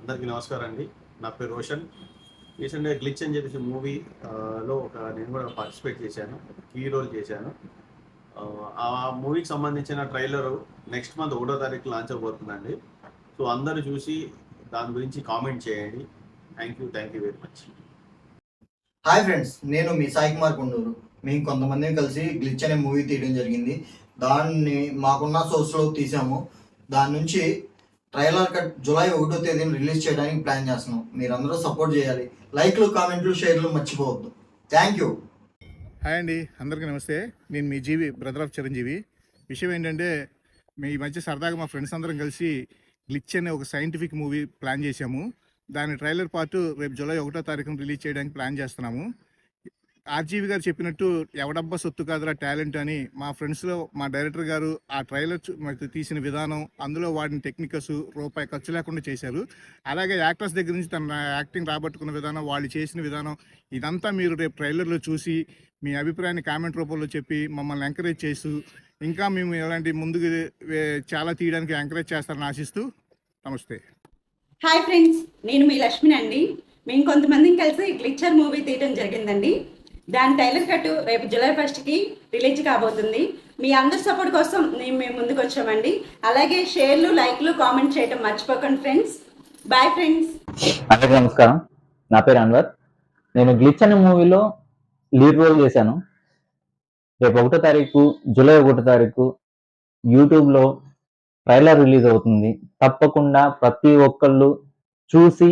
అందరికీ నమస్కారం అండి. నా పేరు రోషన్. రీసెంట్గా గ్లిచ్ అని చెప్పేసి మూవీ లో ఒక నేను కూడా పార్టిసిపేట్ చేశాను. కీ రోల్ చేశాను. ఆ, ఆ మూవీకి సంబంధించిన ట్రైలర్ నెక్స్ట్ మంత్ ఒకటో తారీఖు లాంచ్ అవబోతుందండి సో అందరూ చూసి దాని గురించి కామెంట్ చేయండి. Thank you thank you very much. Hi friends నేను మీ సాయి కుమార్ కొండూరు. మేము కొంతమందిని కలిసి గ్లిచ్ అనే మూవీ తీయడం జరిగింది. దాన్ని మాకున్న సోర్స్లో తీసాము. దాని నుంచి ట్రైలర్ కట్ జూలై ఒకటో తేదీని రిలీజ్ చేయడానికి ప్లాన్ చేస్తున్నాం. మీరందరూ సపోర్ట్ చేయాలి. లైక్లు కామెంట్లు షేర్లు మర్చిపోవద్దు. Thank you. హాయ్ అండి. అందరికీ నమస్తే. నేను మీ జీవి బ్రదర్ ఆఫ్ చిరంజీవి. విషయం ఏంటంటే మీ ఈ మధ్య సరదాగా మా ఫ్రెండ్స్ అందరం కలిసి గ్లిచ్ అనే ఒక సైంటిఫిక్ మూవీ ప్లాన్ చేశాము. దాని ట్రైలర్ పార్ట్ రేపు జూలై ఒకటో తారీఖున రిలీజ్ చేయడానికి ప్లాన్ చేస్తున్నాము. ఆర్జీవి గారు చెప్పినట్టు ఎవడబ్బా సొత్తు కాదురా టాలెంట్ అని మా ఫ్రెండ్స్లో మా డైరెక్టర్ గారు ఆ ట్రైలర్ తీసిన విధానం అందులో వాడిన టెక్నికల్స్ రూపాయి ఖర్చు లేకుండా చేశారు. అలాగే యాక్టర్స్ దగ్గర నుంచి తన యాక్టింగ్ రాబట్టుకున్న విధానం వాళ్ళు చేసిన విధానం ఇదంతా మీరు రేపు ట్రైలర్లో చూసి మీ అభిప్రాయాన్ని కామెంట్ రూపంలో చెప్పి మమ్మల్ని ఎంకరేజ్ చేస్తూ ఇంకా మేము ఇలాంటి ముందుకు చాలా తీయడానికి ఎంకరేజ్ చేస్తారని ఆశిస్తూ నమస్తే. హాయ్ ఫ్రెండ్స్ నేను మీ లక్ష్మిని అండి మేము కొంతమందిని కలిసి గ్లిచ్చర్ మూవీ తీయడం జరిగిందండి. దాని టైలర్ కట్ రేపు జూలై ఫస్ట్కి రిలీజ్ కాబోతుంది. మీ అందరి సపోర్ట్ కోసం మేము మేము ముందుకు వచ్చామండి. అలాగే షేర్లు లైక్లు కామెంట్ చేయడం మర్చిపోకండి ఫ్రెండ్స్. బాయ్ ఫ్రెండ్స్ అందరికీ నమస్కారం. నా పేరు అన్వర్. నేను గ్లిచ్ అనే మూవీలో లీడ్ రోల్ చేశాను. రేపు ఒకటో తారీఖు జూలై ఒకటో తారీఖు యూట్యూబ్లో ట్రైలర్ రిలీజ్ అవుతుంది. తప్పకుండా ప్రతి ఒక్కళ్ళు చూసి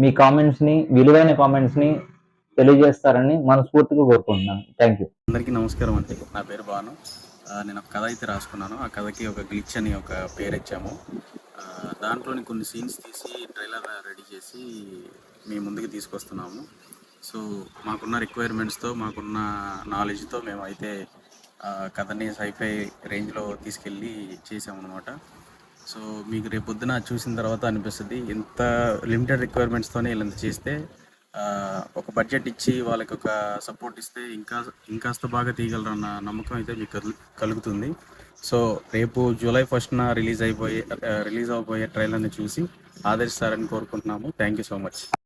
మీ కామెంట్స్ని విలువైన కామెంట్స్ని తెలియజేస్తారని మనస్ఫూర్తిగా కోరుకుంటున్నాను. థ్యాంక్ యూ అందరికీ నమస్కారం అండి. నా పేరు భాను. నేను ఒక కథ అయితే రాసుకున్నాను. ఆ కథకి ఒక గ్లిచ్ అని ఒక పేరు ఇచ్చాము. దాంట్లోని కొన్ని సీన్స్ తీసి ట్రైలర్ రెడీ చేసి మీ ముందుకు తీసుకొస్తున్నాము. సో మాకున్న రిక్వైర్మెంట్స్తో మాకున్న నాలెడ్జ్తో మేము అయితే కథని సైఫై రేంజ్లో తీసుకెళ్ళి చేసామన్నమాట. సో మీకు రేపు పొద్దున చూసిన తర్వాత అనిపిస్తుంది ఇంత లిమిటెడ్ రిక్వైర్మెంట్స్తోనే వీళ్ళంత చేస్తే ఒక బడ్జెట్ ఇచ్చి వాళ్ళకి ఒక సపోర్ట్ ఇస్తే ఇంకా ఇంకాస్త బాగా తీయగలరన్న నమ్మకం అయితే మీకు కలు- కలుగుతుంది. సో రేపు జూలై ఫస్ట్న రిలీజ్ అయిపోయే రిలీజ్ అవబోయే ట్రైలర్ని చూసి ఆదరిస్తారని కోరుకుంటున్నాము. Thank you so much